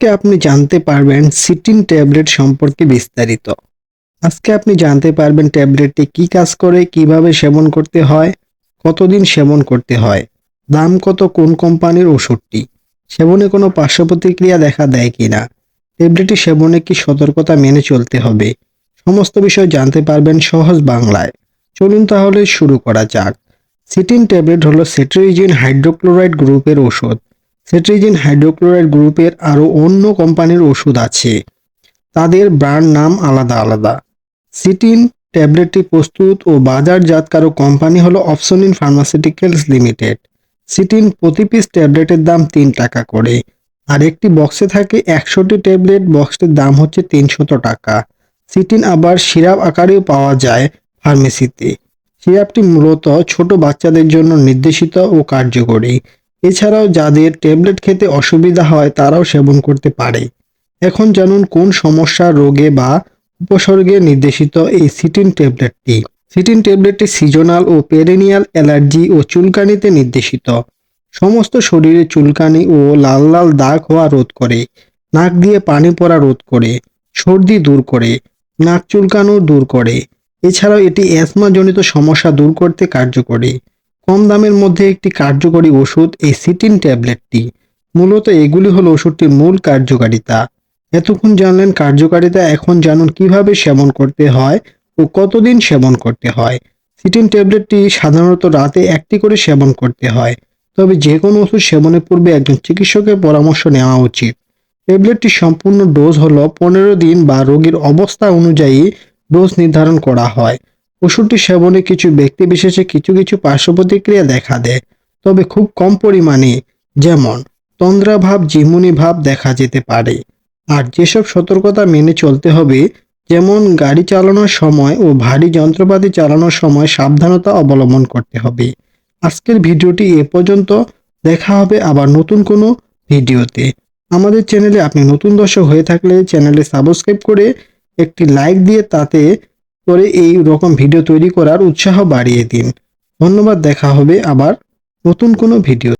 আজকে আপনি জানতে পারবেন সিটিন ট্যাবলেট সম্পর্কে বিস্তারিত। আজকে আপনি জানতে পারবেন ট্যাবলেটটি কি কাজ করে, কীভাবে সেবন করতে হয়, কতদিন সেবন করতে হয়, দাম কত, কোন কোম্পানির ওষুধটি, সেবনে কোনো পার্শ্ব প্রতিক্রিয়া দেখা দেয় কিনা, ট্যাবলেটটি সেবনে কি সতর্কতা মেনে চলতে হবে, সমস্ত বিষয় জানতে পারবেন সহজ বাংলায়। চলুন তাহলে শুরু করা যাক। সিটিন ট্যাবলেট হলো সেট্রিজিন হাইড্রোক্লোরাইড গ্রুপের ওষুধ। সেট্রিজিন হাইড্রোক্লোরাইড গ্রুপের আরও অন্য কোম্পানির ওষুধ আছে। তাদের ব্র্যান্ড নাম আলাদা আলাদা। সিটিন ট্যাবলেটটি প্রস্তুত ও বাজারজাতকারক কোম্পানি হলো অপসনিন ফার্মাসিউটিক্যালস লিমিটেড। সিটিন প্রতি পিস ট্যাবলেটের দাম তিন টাকা করে। আর একটি বক্সে থাকে একশোটি ট্যাবলেট, বক্সটির দাম হচ্ছে তিনশত টাকা। সিটিন আবার সিরাপ আকারেও পাওয়া যায় ফার্মেসিতে। সিরাপটি মূলত ছোট বাচ্চাদের জন্য নির্দেশিত ও কার্যকরী। এছাড়াও যাদের ট্যাবলেট খেতে অসুবিধা হয়, তারাও সেবন করতে পারে। এখন জানুন কোন সমস্যা রোগে বা উপসর্গে নির্দেশিত এই সিটিন ট্যাবলেটটি। সিটিন ট্যাবলেটটি সিজনাল ও পেরেনিয়াল অ্যালার্জি ও চুলকানিতে নির্দেশিত। সমস্ত শরীরে চুলকানি ও লাল লাল দাগ হওয়া রোধ করে, নাক দিয়ে পানি পড়া রোধ করে, সর্দি দূর করে, নাক চুলকানো দূর করে। এছাড়াও এটি অ্যাজমাজনিত সমস্যা দূর করতে কার্যকরী। কম দামের মধ্যে একটি কার্যকরী ওষুধ এই সিটিন ট্যাবলেটটি। মূলত এগুলি হলো ওষুধটির মূল কার্যকারিতা। এতক্ষণ জানলেন কার্যকারিতা, এখন জানুন কীভাবে সেবন করতে হয় ও কতদিন সেবন করতে হয়। সিটিন ট্যাবলেটটি সাধারণত রাতে একটি করে সেবন করতে হয়, তবে যে কোনো ওষুধ সেবনের পূর্বে একজন চিকিৎসকের পরামর্শ নেওয়া উচিত। ট্যাবলেটটি সম্পূর্ণ ডোজ হলো পনেরো দিন বা রোগীর অবস্থা অনুযায়ী ডোজ নির্ধারণ করা হয়। ওষুধটি সেবনে কিছু ব্যক্তি বিশেষে কিছু কিছু পার্শ্ব প্রতিক্রিয়া দেখা দেয়, তবে খুব কম পরিমাণে, যেমন তন্দ্রাভাব, জিমুনি ভাব দেখা যেতে পারে। আর যেসব সতর্কতা মেনে চলতে হবে, যেমন গাড়ি চালানোর সময় ও ভারী যন্ত্রপাতি চালানোর সময় সাবধানতা অবলম্বন করতে হবে। আজকের ভিডিওটি এ পর্যন্ত। দেখা হবে আবার নতুন কোনো ভিডিওতে। আমাদের চ্যানেলে আপনি নতুন দর্শক হয়ে থাকলে চ্যানেলে সাবস্ক্রাইব করে একটি লাইক দিয়ে তাতে করে এই রকম ভিডিও তৈরি করার উৎসাহ বাড়িয়ে দিন। ধন্যবাদ, দেখা হবে আবার নতুন কোনো ভিডিও